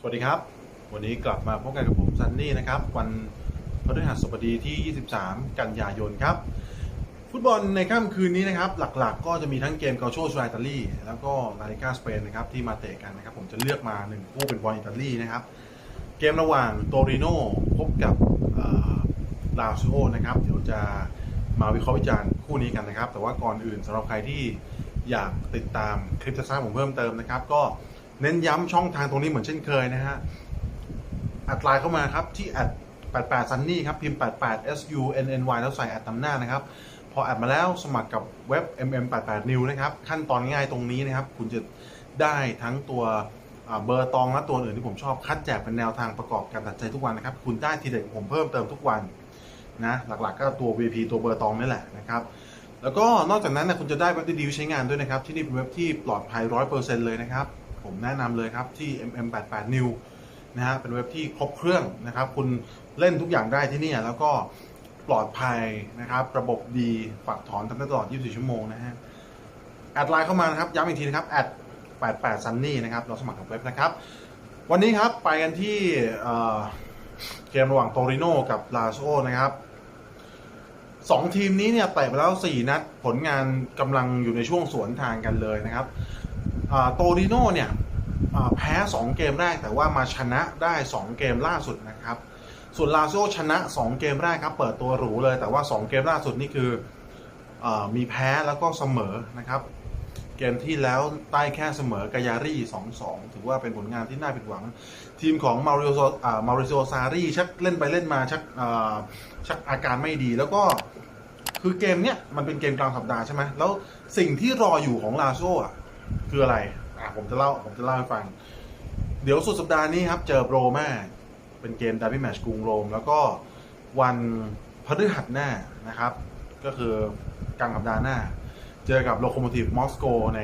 สวัสดีครับ วันนี้กลับมาพบกันกับผมซันนี่นะครับ วันพฤหัสบดีที่ 23 กันยายนครับ ฟุตบอลในค่ำคืนนี้นะครับ หลักๆ ก็จะมีทั้งเกมเกาโชสไอิตาลีแล้วก็ลาลิกาสเปนนะครับที่มาเตะกันนะครับ ผมจะเลือกมาหนึ่งคู่เป็นบอลอิตาลีนะครับ เกมระหว่างโตริโนพบกับลาซิโอนะครับ เดี๋ยวจะมาวิเคราะห์วิจารณ์คู่นี้กันนะครับ แต่ว่าก่อนอื่นสำหรับใครที่อยากติดตามคลิปจะสร้างผมเพิ่มเติมนะครับ ก็ เน้นย้ำช่องทางตรงนี้เหมือนเช่นเคยนะฮะอัดไลน์เข้ามาครับที่แอด88 Sunny ครับ พิมพ์88 S U N N Y แล้วใส่แอดตำหน้านะครับ พอแอดมาแล้วสมัครกับเว็บ mm88 new นะครับ ขั้นตอนง่ายตรงนี้นะครับ คุณจะได้ทั้งตัวเบอร์ตองและตัวอื่นที่ผมชอบคัดแจกเป็นแนวทางประกอบการตัดใจทุกวันนะครับ คุณได้ทีเด็ดของผมเพิ่มเติมทุกวันนะหลักๆก็ตัว VP ตัวเบอร์ตองนี่แหละนะครับแล้วก็นอกจากนั้นนะคุณจะได้เว็บดีๆใช้งานด้วยนะครับ ที่นี่เป็นเว็บที่ปลอดภัย100%เลยนะครับ ผมแนะนำเลยครับที่ mm88 new นะฮะเป็นเว็บที่ครบเครื่องนะครับ คุณเล่นทุกอย่างได้ที่นี่แล้วก็ปลอดภัยนะครับ ระบบดีฝากถอนทำได้ตลอด 24 ชั่วโมงนะฮะแอดไลน์เข้ามานะครับ ย้ำอีกทีนะครับแอด88 sunny นะครับ เราสมัครกับเว็บนะครับ วันนี้ครับไปกันที่เอ่อเกมระหว่างโตริโนกับลาโซนะครับสองทีมนี้เนี่ยเตะไปแล้ว 4 นัดผลงานกำลังอยู่ในช่วงสวนทางกันเลยนะครับ โตริโน่เนี่ยแพ้ 2 เกมแรกแต่ว่ามาชนะได้ 2 เกมล่าสุดนะครับ ส่วนลาโซชนะ 2 เกมแรกครับ เปิดตัวหรูเลยแต่ว่า 2 เกมล่าสุดนี่คืออมีแพ้แล้วก็เสมอนะครับ เกมที่แล้วใต้แค่เสมอกายารี่ 2-2 ถือว่าเป็นผลงานที่น่าผิดหวัง ทีมของมาริโออ่ามาริโอซารีชักเล่นไปเล่นมาชักอาชักอาการไม่ดีแล้วก็คือเกมเนี้ยมันเป็นเกมกลางสัปดาห์ใช่ไหมแล้วสิ่งที่รออยู่ของลาโซอะ คืออะไร อะผมจะเล่าผมจะเล่าให้ฟัง เดี๋ยวสุดสัปดาห์นี้ครับ เจอโรม่าเป็นเกมดาร์บี้แมชกรุงโรม แล้วก็วันพฤหัสหน้านะครับ ก็คือกลางสัปดาห์หน้า เจอกับโลโคโมทีฟมอสโกใน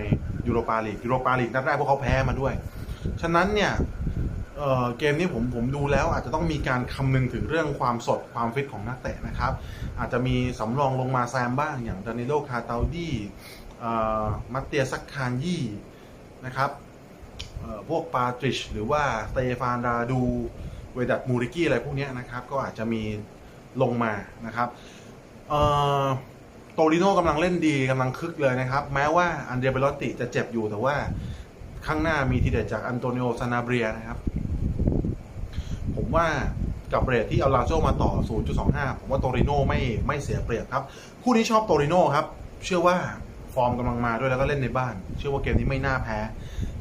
ยูโรปาลีกยูโรปาลีกนัดแรกพวกเขาแพ้มาด้วย ฉะนั้นเนี่ยเเกมนี้ผมผมดูแล้วอาจจะต้องมีการคำนึงถึงเรื่องความสดความฟิตของนักเตะนะครับ อาจจะมีสำรองลงมาแซมบ้างอย่างดานิโลคาตาดี้ มัตเตียซักคานยี่นะครับพวกปาตริชหรือว่าสเตฟานดาดู เวดัตมูริกี้อะไรพวกนี้นะครับ ก็อาจจะมีลงมานะครับโตริโน่กำลังเล่นดีกำลังคึกเลยนะครับ แม้ว่าอันเดรเบลติจะเจ็บอยู่แต่ว่าข้างหน้ามีทีเด็ดจากอันโตนิโอซานาเบียนะครับ ผมว่ากับเรทที่เอาลาโซมาต่อ 0.25 ผมว่าโตริโน่ไม่ไม่เสียเปรียบครับ คู่นี้ชอบโตริโน่ครับ เชื่อว่า ฟอร์มกำลังมาด้วยแล้วก็เล่นในบ้าน เชื่อว่าเกมนี้ไม่น่าแพ้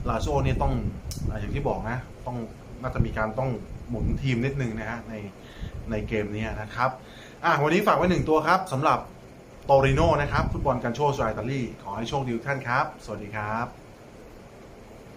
ลาโซเนี่ยต้องอย่างที่บอกนะ ต้องน่าจะมีการต้องหมุนทีมนิดนึงนะฮะในในเกมนี้นะครับ อะวันนี้ฝากไว้หนึ่งตัวครับสำหรับโตริโนนะครับ ฟุตบอลกันโชว์สไตล์อิตาลีขอให้โชคดีทุกท่านครับ สวัสดีครับ